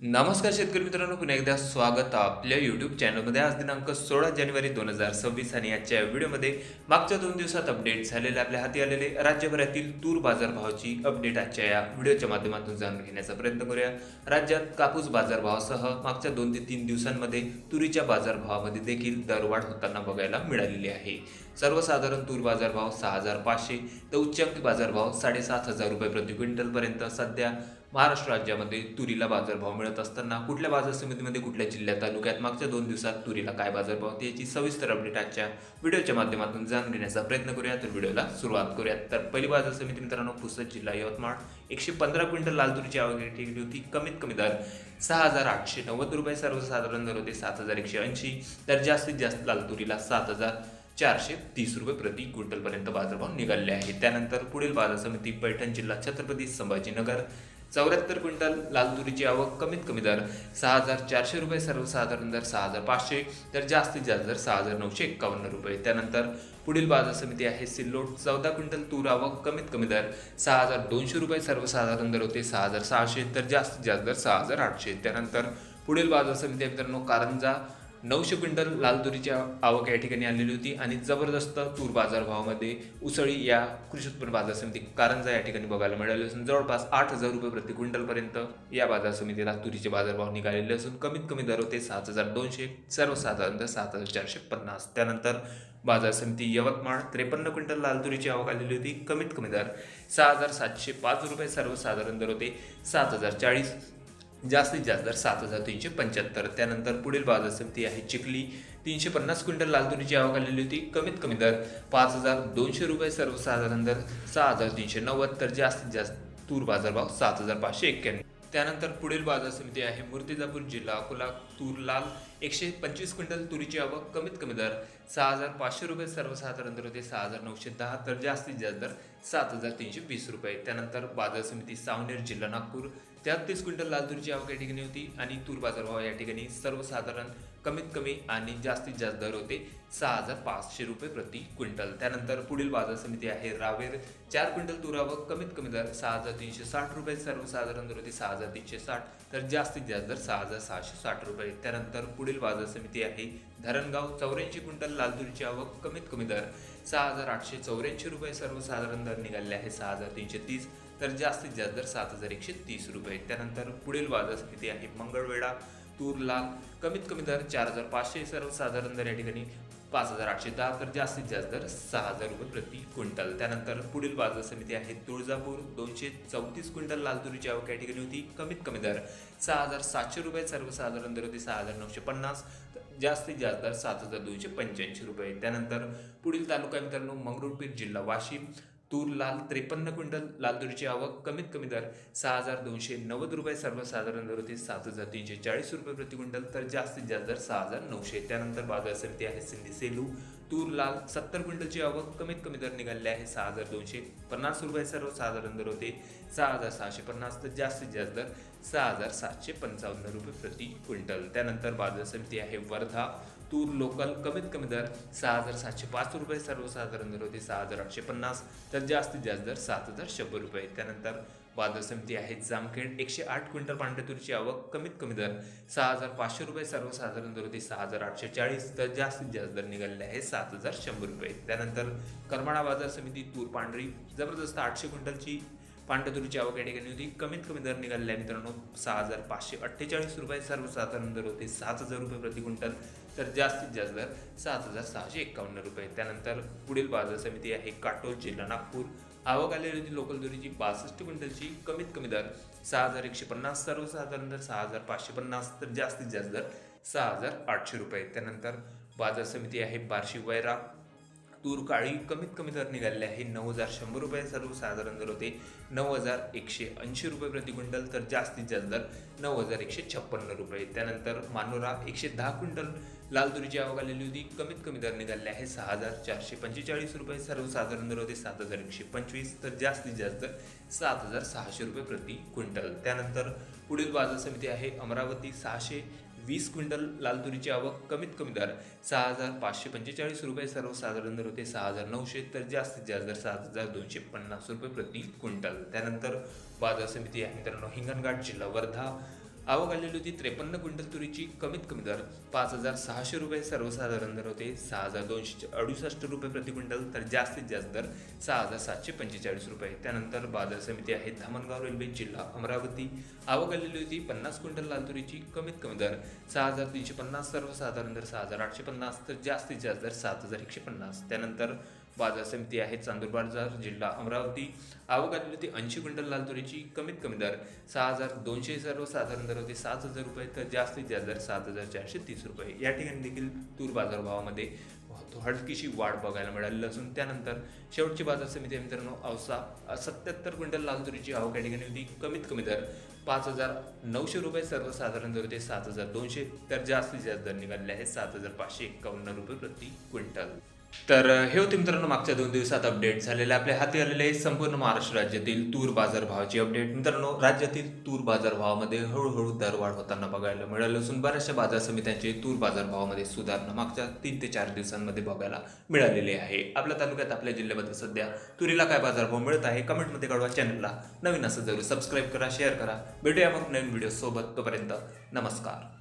नमस्कार शेतकरी मित्रांनो पुन्हा एकदा स्वागत आपल्या यूट्यूब चॅनलमध्ये आज दिनांक सोळा जानेवारी दोन हजार सव्वीस आणि आजच्या व्हिडिओमध्ये मागच्या दोन दिवसात अपडेट झालेले आपल्या हाती आलेले राज्यभरातील तूर बाजारभावाची अपडेट आजच्या या व्हिडिओच्या माध्यमातून जाणून घेण्याचा प्रयत्न करूया. राज्यात कापूस बाजारभावासह मागच्या दोन ते तीन दिवसांमध्ये तुरीच्या बाजारभावामध्ये देखील दरवाढ होताना बघायला मिळालेली आहे. सर्वसाधारण तूर बाजारभाव सहा हजार पाचशे तर उच्चांकी बाजारभाव साडेसात हजार रुपये प्रति क्विंटलपर्यंत. सध्या महाराष्ट्र राज्यामध्ये तुरीला बाजारभाव मिळत असताना कुठल्या बाजार समितीमध्ये कुठल्या जिल्ह्यात तालुक्यात मागच्या दोन दिवसात तुरीला काय बाजारभाव होते याची सविस्तर अपडेट आजच्या व्हिडिओच्या माध्यमातून जाणून घेण्याचा प्रयत्न करूया. तर व्हिडिओला सुरुवात करूयात. तर पहिली बाजार समिती मित्रांनो पुसद जिल्हा यवतमाळ. एकशे पंधरा क्विंटल लाल तुरीची आवक केली होती. कमीत कमी दर सहा हजार आठशे नव्वद रुपये सर्वसाधारण दर होते सात हजार एकशे ऐंशी. तर जास्तीत जास्त लाल तुरीला सात हजार चारशे तीस रुपये प्रति क्विंटलपर्यंत बाजारभाव निघाले आहे त्यानंतर पुढील बाजार समिती पैठण जिल्हा छत्रपती संभाजीनगर चौऱ्याहत्तर क्विंटल लाल तुरीची आवक कमीत कमी दर सहा हजार चारशे रुपये सर्वसाधारण दर सहा हजार पाचशे तर जास्तीत जास्त दर सहा हजार नऊशे एक्कावन्न रुपये. त्यानंतर पुढील बाजार समिती आहे सिल्लोड. चौदा क्विंटल तूर आवक कमीत कमी दर सहा हजार दोनशे रुपये सर्वसाधारण दर होते सहा हजार सहाशे तर जास्तीत जास्त दर सहा हजार आठशे. त्यानंतर पुढील बाजार समिती आहे मित्रांनो कारंजा. नऊशे क्विंटल लाल तुरीची आवक या ठिकाणी आलेली होती आणि जबरदस्त तूर बाजारभावामध्ये उसळी या कृषी उत्पन्न बाजार समिती कारंजा या ठिकाणी बघायला मिळाली असून जवळपास आठ हजार रुपये प्रति क्विंटलपर्यंत या बाजार समितीला तुरीचे बाजारभाव निघालेले असून कमीत कमी दर होते सात हजार दोनशे सर्वसाधारण दर सात हजार चारशे पन्नास. त्यानंतर बाजार समिती यवतमाळ त्रेपन्न क्विंटल लाल तुरीची आवक आलेली होती. कमीत कमी दर सहा हजार सातशे पाच रुपये सर्वसाधारण दर होते सात हजार चाळीस. जास्तीत जास्त दर सात हजार तीनशे पंच्याहत्तर. त्यानंतर पुढील बाजार समिती आहे चिखली. तीनशे पन्नास क्विंटल लाल तुरीची आवक आलेली होती. कमीत कमी दर पाच हजार दोनशे रुपये. सर्वसाधारण दर सहा हजार तीनशे नव्वद. तर जास्तीत जास्त तूर बाजारभाव सात हजार पाचशे एक्क्याण्णव. त्यानंतर पुढील बाजार समिती आहे मूर्तिजापूर जिल्हा अकोला. तूर लाल एकशे पंचवीस क्विंटल तुरीची आवक कमीत कमी दर सहा हजार पाचशे रुपये. सर्वसाधारण दर होते सहा हजार नऊशे दहा. तर जास्तीत जास्त दर सात हजार तीनशे वीस रुपये. त्यानंतर बाजार समिती सावनेर जिल्हा नागपूर. तेहतीस क्विंटल लाल तुरीची आवक या ठिकाणी होती आणि तूर बाजारभाव या ठिकाणी सर्वसाधारण कमीत कमी आणि जास्तीत जास्त दर होते सहा हजार पाचशे रुपये प्रति क्विंटल. त्यानंतर पुढील बाजार समिती आहे रावेर. चार क्विंटल तूर आवक कमीत कमी दर सहा हजार तीनशे साठ रुपये सर्वसाधारण दर होते सहा हजार तीनशे साठ तर जास्तीत जास्त दर सहा हजार सहाशे साठ रुपये. त्यानंतर पुढील बाजार समिती आहे धरणगाव. चौऱ्याऐंशी क्विंटल लाल तुरीची आवक कमीत कमी दर सहा हजार आठशे चौऱ्याऐंशी रुपये सर्वसाधारण दर निघाले आहे सहा हजार तीनशे तीस. तर जास्तीत जास्त दर सात हजार एकशे तीस रुपये. त्यानंतर पुढील बाजार समिती आहे मंगळवेढा तूर लाल कमीत कमी दर चार हजार पाचशे सर्वसाधारण दर या ठिकाणी पाच हजार आठशे दहा तर जास्तीत जास्त दर सहा हजार रुपये प्रति क्विंटल. त्यानंतर पुढील बाजार समिती आहे तुळजापूर दोनशे चौतीस क्विंटल लाल तुरीची आवक या ठिकाणी होती. कमीत कमी दर सहा हजार सातशे रुपये सर्वसाधारण दर होते सहा हजार नऊशे पन्नास जास्तीत जास्त दर सात हजार दोनशे पंच्याऐंशी रुपये. त्यानंतर पुढील तालुका मित्रांनो मंगरुळपीर जिल्हा वाशिम तूर लाल त्रेपन्न क्विंटल लाल तुरीची आवक कमीत कमी दर सहा हजार दोनशे नव्वद रुपये सर्वसाधारण दर होते सात हजार तीनशे चाळीस रुपये प्रति क्विंटल तर जास्तीत जास्त दर सहा हजार नऊशे. त्यानंतर बाजार समिती आहे सिंधी सेलू. तूर लाल सत्तर क्विंटलची आवक कमीत कमी दर निघाले आहे सहा हजार दोनशे पन्नास रुपये सर्वसाधारण दर होते सहा हजार सहाशे पन्नास तर जास्तीत जास्त दर सहा हजार सातशे पंचावन्न रुपये प्रति क्विंटल. त्यानंतर बाजार समिती आहे वर्धा. तूर लोकल कमीत कमी दर सहा हजार सातशे पाच रुपये सर्वसाधारण दर होते सहा हजार आठशे पन्नास तर जास्तीत जास्त दर सात हजार शंभर रुपये. त्यानंतर बाजार समिती आहे जामखेड एकशे आठ क्विंटल पांढऱ्या आवक कमीत कमी दर सहा हजार पाचशे रुपये सर्वसाधारण दर होते सहा हजार आठशे चाळीस तर जास्तीत जास्त दर निघालेले आहे सात हजार शंभर रुपये. त्यानंतर करमाळा बाजार समिती तूर पांढरी जबरदस्त आठशे क्विंटलची पांढरतुरीची आवक या ठिकाणी होती. कमीत कमी दर निघालेला आहे मित्रांनो सहा हजार पाचशे अठ्ठेचाळीस रुपये सर्वसाधारण दर होते सात हजार रुपये प्रति क्विंटल. तर जास्तीत जास्त दर सात हजार सहाशे एक्कावन्न रुपये. त्यानंतर पुढील बाजार समिती आहे काटोल जिल्हा नागपूर. आवक आलेली लोकल तुरीची बासष्ट क्विंटलची. कमीत कमी दर सहा हजार एकशे पन्नास सर्वसाधारण दर सहा हजार पाचशे पन्नास तर जास्तीत जास्त दर सहा हजार आठशे रुपये. त्यानंतर बाजार समिती आहे बार्शी वैरा. तूर काळी कमीत कमी दर निघालेले आहे. नऊ हजार शंभर रुपये सर्वसाधारण दर होते. नऊ हजार एकशे ऐंशी रुपये प्रति क्विंटल तर जास्तीत जास्त दर नऊ हजार एकशे छप्पन्न रुपये. त्यानंतर मानोरा एकशे दहा क्विंटल लाल तुरीची आवक आलेली होती. कमीत कमी दर निघाले आहे सहा हजार चारशे पंचेचाळीस रुपये. सर्वसाधारण दर होते सात हजार एकशे पंचवीस तर जास्तीत जास्त सात हजार सहाशे रुपये प्रति क्विंटल. त्यानंतर पुढील बाजार समिती आहे अमरावती सहाशे वीस क्विंटल लाल तुरीची आवक कमीत कमी दर सहा हजार पाचशे पंचेचाळीस रुपये. सर्वसाधारण दर होते सहा हजार नऊशे. तर जास्तीत जास्त दर सात हजार दोनशे पन्नास रुपये प्रति क्विंटल. त्यानंतर बाजार समिती आहे मित्रांनो हिंगणघाट जिल्हा वर्धा. आवक आलेली होती त्रेपन्न क्विंटल तुरीची. कमीत कमी दर पाच हजार सहाशे रुपये. सर्वसाधारण दर होते सहा हजार दोनशे अडुसष्ट रुपये प्रति क्विंटल. तर जास्तीत जास्त दर सहा हजार सातशे पंचेचाळीस रुपये. त्यानंतर बाजार समिती आहे धामणगाव रेल्वे जिल्हा अमरावती. आवक आलेली होती पन्नास क्विंटल लाल तुरीची. कमीत कमी दर सहा हजार तीनशे पन्नास. सर्वसाधारण दर सहा हजार आठशे पन्नास. तर जास्तीत जास्त दर सात हजार एकशे पन्नास. त्यानंतर बाजार समिती आहे चांदूर बाजार जिल्हा अमरावती. आवक आलेली होती ऐंशी क्विंटल लाल तुरीची. कमीत कमी दर सहा हजार दोनशे सर्वसाधारण दर होते सात हजार रुपये. तर जास्तीत जास्त दर सात हजार चारशे तीस रुपये. या ठिकाणी देखील तूर बाजारभावामध्ये हडकीशी वाढ बघायला मिळाली असून त्यानंतर शेवटची बाजार समिती आहे मित्रांनो औसा. सत्याहत्तर क्विंटल लाल तुरीची आवक या ठिकाणी होती. कमीत कमी दर पाच हजार नऊशे रुपये. सर्वसाधारण दर होते सात हजार दोनशे. तर जास्तीत जास्त दर निघालेले आहेत सात हजार पाचशे एक्कावन्न रुपये प्रति क्विंटल. तर हे होते मित्रांनो मागच्या दोन दिवसात अपडेट झालेले. आपल्या हाती आलेले संपूर्ण महाराष्ट्र राज्यातील तूर बाजार भावाची अपडेट मित्रांनो राज्यातील तूर बाजार भावामध्ये हळूहळू दरवाढ होताना बघायला मिळालं असून बऱ्याचशा बाजार समित्यांचे तूर बाजारभावामध्ये सुधारणा मागच्या तीन ते चार दिवसांमध्ये बघायला मिळालेली आहे. आपल्या तालुक्यात आपल्या जिल्ह्यामध्ये सध्या तुरीला काय बाजारभाव मिळत आहे कमेंटमध्ये कळवा. चॅनलला नवीन असं जरूर सबस्क्राईब करा शेअर करा. भेटूया मग नवीन व्हिडिओ सोबत. तोपर्यंत नमस्कार.